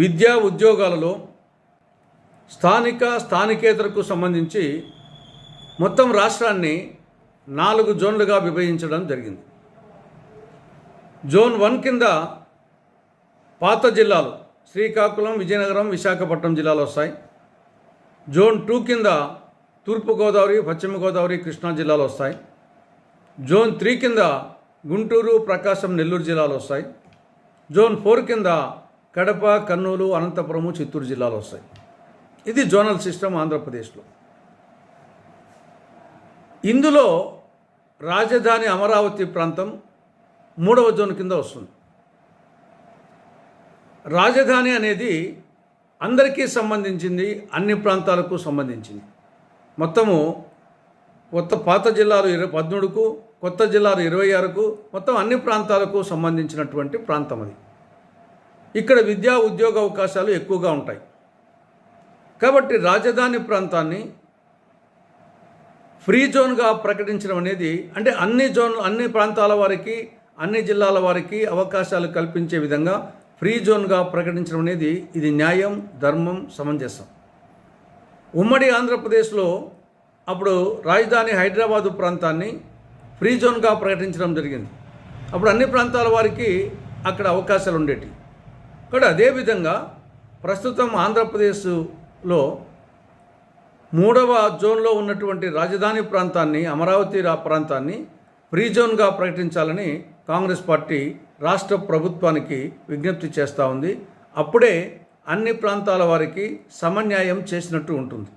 విద్యా ఉద్యోగాలలో స్థానిక స్థానికేతరకు సంబంధించి మొత్తం రాష్ట్రాన్ని నాలుగు జోన్లుగా విభజించడం జరిగింది. జోన్ వన్ కింద పాత జిల్లాలు శ్రీకాకుళం విజయనగరం విశాఖపట్నం జిల్లాలు వస్తాయి. జోన్ టూ కింద తూర్పుగోదావరి పశ్చిమ గోదావరి కృష్ణా జిల్లాలు వస్తాయి. జోన్ త్రీ కింద గుంటూరు ప్రకాశం నెల్లూరు జిల్లాలు వస్తాయి. జోన్ ఫోర్ కింద కడప కర్నూలు అనంతపురము చిత్తూరు జిల్లాలు వస్తాయి. ఇది జోనల్ సిస్టమ్ ఆంధ్రప్రదేశ్లో. ఇందులో రాజధాని అమరావతి ప్రాంతం మూడవ జోన్ కింద వస్తుంది. రాజధాని అనేది అందరికీ సంబంధించింది అన్ని ప్రాంతాలకు సంబంధించింది. మొత్తము కొత్త పాత జిల్లాలు ఇరవై పద్మూడుకు కొత్త జిల్లాలు ఇరవై ఆరుకు మొత్తం అన్ని ప్రాంతాలకు సంబంధించినటువంటి ప్రాంతం అది. ఇక్కడ విద్యా ఉద్యోగ అవకాశాలు ఎక్కువగా ఉంటాయి. కాబట్టి రాజధాని ప్రాంతాన్ని ఫ్రీ జోన్గా ప్రకటించడం అనేది అంటే అన్ని జోన్ అన్ని ప్రాంతాల వారికి అన్ని జిల్లాల వారికి అవకాశాలు కల్పించే విధంగా ఫ్రీ జోన్గా ప్రకటించడం అనేది ఇది న్యాయం ధర్మం సమంజసం. ఉమ్మడి ఆంధ్రప్రదేశ్లో అప్పుడు రాజధాని హైదరాబాదు ప్రాంతాన్ని ఫ్రీ జోన్గా ప్రకటించడం జరిగింది. అప్పుడు అన్ని ప్రాంతాల వారికి అక్కడ అవకాశాలు ఉండేవి ఇక్కడ అదేవిధంగా ప్రస్తుతం ఆంధ్రప్రదేశ్లో మూడవ జోన్లో ఉన్నటువంటి రాజధాని ప్రాంతాన్ని అమరావతి రా ప్రాంతాన్ని ఫ్రీ జోన్గా ప్రకటించాలని కాంగ్రెస్ పార్టీ రాష్ట్ర ప్రభుత్వానికి విజ్ఞప్తి చేస్తూ ఉంది. అప్పుడే అన్ని ప్రాంతాల వారికి సమన్యాయం చేసినట్టు ఉంటుంది.